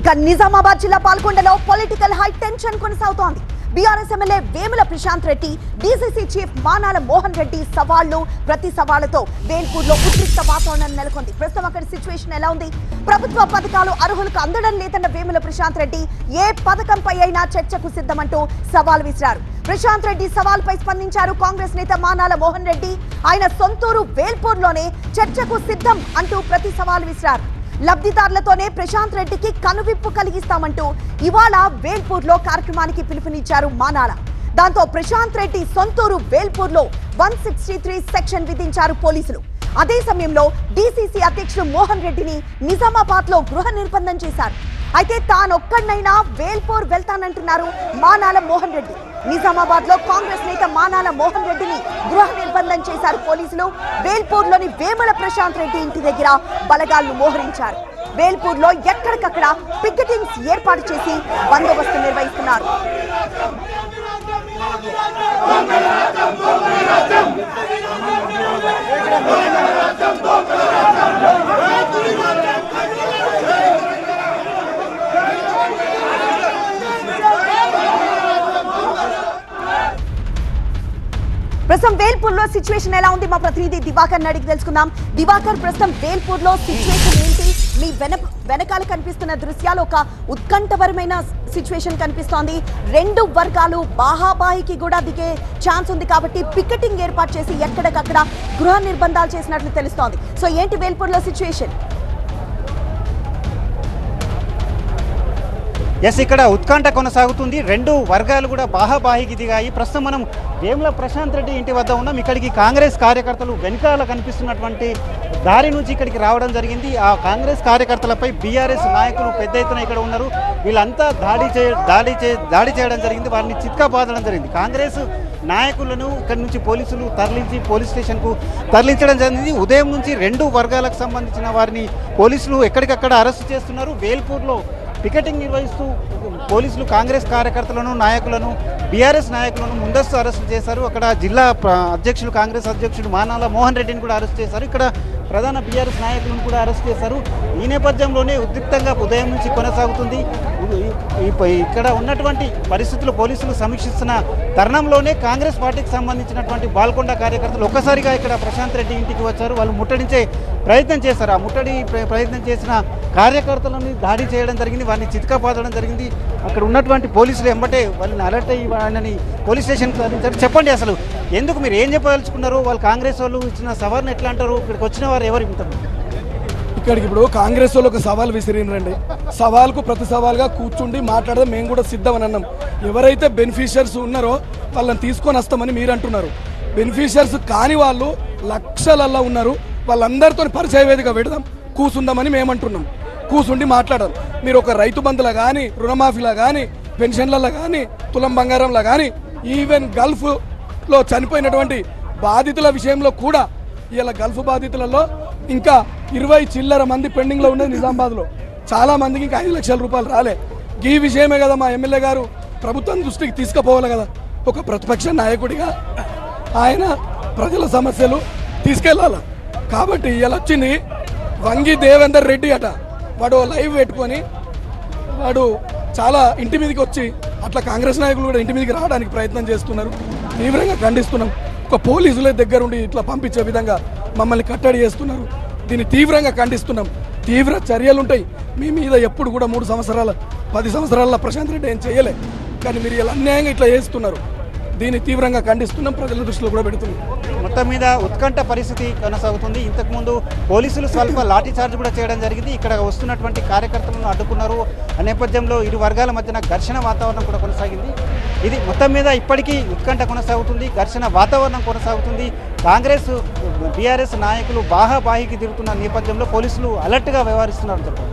ఇక నిజామాబాద్ జిల్లా పాల్గొండలో పొలిటికల్ హై టెన్షన్ కొనసాగుతోంది. BRS MLA Vemula Prashanth Reddy DCC chief Manala Mohan Reddy సవాళ్ళు ప్రతి సవాళ్ళతో వేల్పూర్లో ఉద్రిక్త వాతావరణం నెలకొంది. ప్రస్తుతం అక్కడ సిచ్యువేషన్ ఎలా ఉంది? ప్రభుత్వ పథకాలు అర్హులకు అందడం లేదన్న వేముల ప్రశాంత్ రెడ్డి ఏ పథకంపై అయినా చర్చకు సిద్ధమంటూ సవాల్ విసిరారు. ప్రశాంత్ రెడ్డి సవాల్పై స్పందించారు కాంగ్రెస్ నేత మానాల మోహన్ రెడ్డి. ఆయన సొంతూరు వేల్పూర్లోనే చర్చకు సిద్ధం అంటూ ప్రతి సవాల్ విసిరారు. లబ్ధిదారులతోనే ప్రశాంత్ రెడ్డికి కనువిప్పు కలిగిస్తామంటూ ఇవాళ వేల్పూర్లో కార్యక్రమానికి పిలుపునిచ్చారు మానాల దాంతో ప్రశాంత్ రెడ్డి సొంతూరు వేల్పూర్లో వన్ సిక్స్టీ త్రీ సెక్షన్ విధించారు పోలీసులు. అదే సమయంలో డీసీసీ అధ్యక్షుడు మోహన్ రెడ్డిని నిజామాబాద్లో గృహ నిర్బంధం చేశారు. అయితే తానొక్కడినైనా వేల్పూర్ వెళ్తానంటున్నారు మానాల మోహన్ రెడ్డి. నిజామాబాద్లో కాంగ్రెస్ నేత మానాల మోహన్ రెడ్డిని గృహ నిర్బంధం చేశారు పోలీసులు. వేల్పూర్లోని వేమల ప్రశాంత్ రెడ్డి ఇంటి దగ్గర బలగాలను మోహరించారు. వేల్పూర్లో ఎక్కడికక్కడ పికెటింగ్స్ ఏర్పాటు చేసి బందోబస్తు నిర్వహిస్తున్నారు. ప్రస్తుతం వేల్పూర్లో సిచ్యువేషన్ ఎలా ఉంది? మా ప్రతినిధి దివాకర్ అడిగి తెలుసుకుందాం. దివాకర్ ప్రస్తుతం వేల్పూర్లో సిచ్యువేషన్ ఏంటి? మీ వెన వెనకాల కనిపిస్తున్న దృశ్యాలు ఒక ఉత్కంఠపరమైన సిచ్యువేషన్ కనిపిస్తోంది. రెండు వర్గాలు బాహాబాహికి కూడా దిగే ఛాన్స్ ఉంది కాబట్టి పికెటింగ్ ఏర్పాటు చేసి ఎక్కడికక్కడ గృహ నిర్బంధాలు చేసినట్లు తెలుస్తోంది. సో ఏంటి వేల్పూర్లో సిచ్యువేషన్ ఎస్ ఇక్కడ ఉత్కంఠ కొనసాగుతుంది. రెండు వర్గాలు కూడా బాహాబాహికి దిగాయి. ప్రస్తుతం మనం వేముల ప్రశాంత్ రెడ్డి ఇంటి వద్ద ఉన్నాం. ఇక్కడికి కాంగ్రెస్ కార్యకర్తలు వెనకాల కనిపిస్తున్నటువంటి దారి నుంచి ఇక్కడికి రావడం జరిగింది. ఆ కాంగ్రెస్ కార్యకర్తలపై బీఆర్ఎస్ నాయకులు పెద్ద ఎత్తున ఇక్కడ ఉన్నారు. వీళ్ళంతా దాడి చే దాడి చే దాడి చేయడం జరిగింది. వారిని చిత్కాబాదడం జరిగింది. కాంగ్రెస్ నాయకులను ఇక్కడి నుంచి పోలీసులు తరలించి పోలీస్ స్టేషన్కు తరలించడం జరిగింది. ఉదయం నుంచి రెండు వర్గాలకు సంబంధించిన వారిని పోలీసులు ఎక్కడికక్కడ అరెస్ట్ చేస్తున్నారు. వేల్పూర్లో పికెటింగ్ నిర్వహిస్తూ పోలీసులు కాంగ్రెస్ కార్యకర్తలను నాయకులను బీఆర్ఎస్ నాయకులను ముందస్తు అరెస్టు చేశారు. అక్కడ జిల్లా అధ్యక్షులు కాంగ్రెస్ అధ్యక్షుడు మానాల మోహన్ రెడ్డిని కూడా అరెస్ట్ చేశారు. ఇక్కడ ప్రధాన బీఆర్ఎస్ నాయకులను కూడా అరెస్ట్ చేశారు. ఈ నేపథ్యంలోనే ఉద్రిక్తంగా ఉదయం నుంచి కొనసాగుతుంది. ఇక్కడ ఉన్నటువంటి పరిస్థితులు పోలీసులు సమీక్షిస్తున్న తరుణంలోనే కాంగ్రెస్ పార్టీకి సంబంధించినటువంటి బాల్కొండ కార్యకర్తలు ఒక్కసారిగా ఇక్కడ ప్రశాంత్ రెడ్డి ఇంటికి వచ్చారు. వాళ్ళు ముట్టడించే ప్రయత్నం చేశారు. ఆ ముట్టడి ప్ర- ప్రయత్నం చేసిన కార్యకర్తలను దాడి చేయడం జరిగింది. వారిని చితకపాదడం జరిగింది. అక్కడ ఉన్నటువంటి పోలీసులు ఎంబటే వాళ్ళని అలర్ట్ అయ్యి వాళ్ళని పోలీస్ స్టేషన్కి చెప్పండి అసలు ఎందుకు మీరు ఏం చెప్పదలుచుకున్నారు? వాళ్ళు కాంగ్రెస్ వాళ్ళు ఇచ్చిన సవాల్ని ఎట్లా అంటారు? ఇక్కడికి వచ్చిన వారు ఎవరు ఇంత ఇక్కడికి ఇప్పుడు కాంగ్రెస్ వాళ్ళు ఒక సవాల్ విసిరిండ్రండి సవాల్కు ప్రతి సవాల్గా కూర్చుండి మాట్లాడదాం మేము కూడా సిద్ధమని అన్నాం. ఎవరైతే బెనిఫిషియర్స్ ఉన్నారో వాళ్ళని తీసుకొని వస్తామని మీరు అంటున్నారు. బెనిఫిషియర్స్ కాని వాళ్ళు లక్షలల్లో ఉన్నారు. వాళ్ళందరితో పరిచయ వేదిక పెడదాం కూసుందామని మేము అంటున్నాం. కూసుండి మాట్లాడదాం. మీరు ఒక రైతు బంధులా కానీ రుణమాఫీలా కానీ పెన్షన్లలో కానీ తులం బంగారంలో కానీ ఈవెన్ గల్ఫ్ లో చనిపోయినటువంటి బాధితుల విషయంలో కూడా ఇలా గల్ఫ్ బాధితులలో ఇంకా ఇరవై చిల్లర మంది పెండింగ్లో ఉన్నది నిజామాబాద్లో చాలా మందికి ఇంకా ఐదు లక్షల రూపాయలు రాలే. ఈ విషయమే కదా మా ఎమ్మెల్యే గారు ప్రభుత్వం దృష్టికి తీసుకుపోవాలి కదా. ఒక ప్రతిపక్ష నాయకుడిగా ఆయన ప్రజల సమస్యలు తీసుకెళ్ళాలి? కాబట్టి ఇలా వచ్చింది వంగి దేవేందర్ రెడ్డి అట. వాడు లైవ్ పెట్టుకొని వాడు చాలా ఇంటి మీదకి వచ్చి అట్లా కాంగ్రెస్ నాయకులు కూడా ఇంటి మీదకి రావడానికి ప్రయత్నం చేస్తున్నారు. తీవ్రంగా ఖండిస్తున్నాం. ఒక పోలీసుల దగ్గరుండి ఇట్లా పంపించే విధంగా మమ్మల్ని కట్టడి చేస్తున్నారు. దీన్ని తీవ్రంగా ఖండిస్తున్నాం. తీవ్ర చర్యలు ఉంటాయి మీ మీద ఎప్పుడు కూడా మూడు సంవత్సరాల పది సంవత్సరాల ప్రశాంత్ రెడ్డి ఏం చేయలే. కానీ మీరు ఇలా అన్యాయంగా ఇట్లా చేస్తున్నారు. దీన్ని తీవ్రంగా ఖండిస్తున్నాం. ప్రజల దృష్టిలో కూడా పెడుతున్నాం. మొత్తం మీద ఉత్కంఠ పరిస్థితి కొనసాగుతుంది. ఇంతకుముందు పోలీసులు స్వల్ప లాఠీ చార్జ్ కూడా చేయడం జరిగింది. ఇక్కడ వస్తున్నటువంటి కార్యకర్తలను అడ్డుకున్నారు. ఆ నేపథ్యంలో ఇరు వర్గాల మధ్యన ఘర్షణ వాతావరణం కూడా కొనసాగింది. ఇది మొత్తం మీద ఇప్పటికీ ఉత్కంఠ కొనసాగుతుంది. ఘర్షణ వాతావరణం కొనసాగుతుంది. కాంగ్రెస్ బీఆర్ఎస్ నాయకులు బాహాబాహికి తిరుగుతున్న నేపథ్యంలో పోలీసులు అలర్ట్గా వ్యవహరిస్తున్నారు. చెప్పారు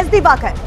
ఎస్ దివాకర్.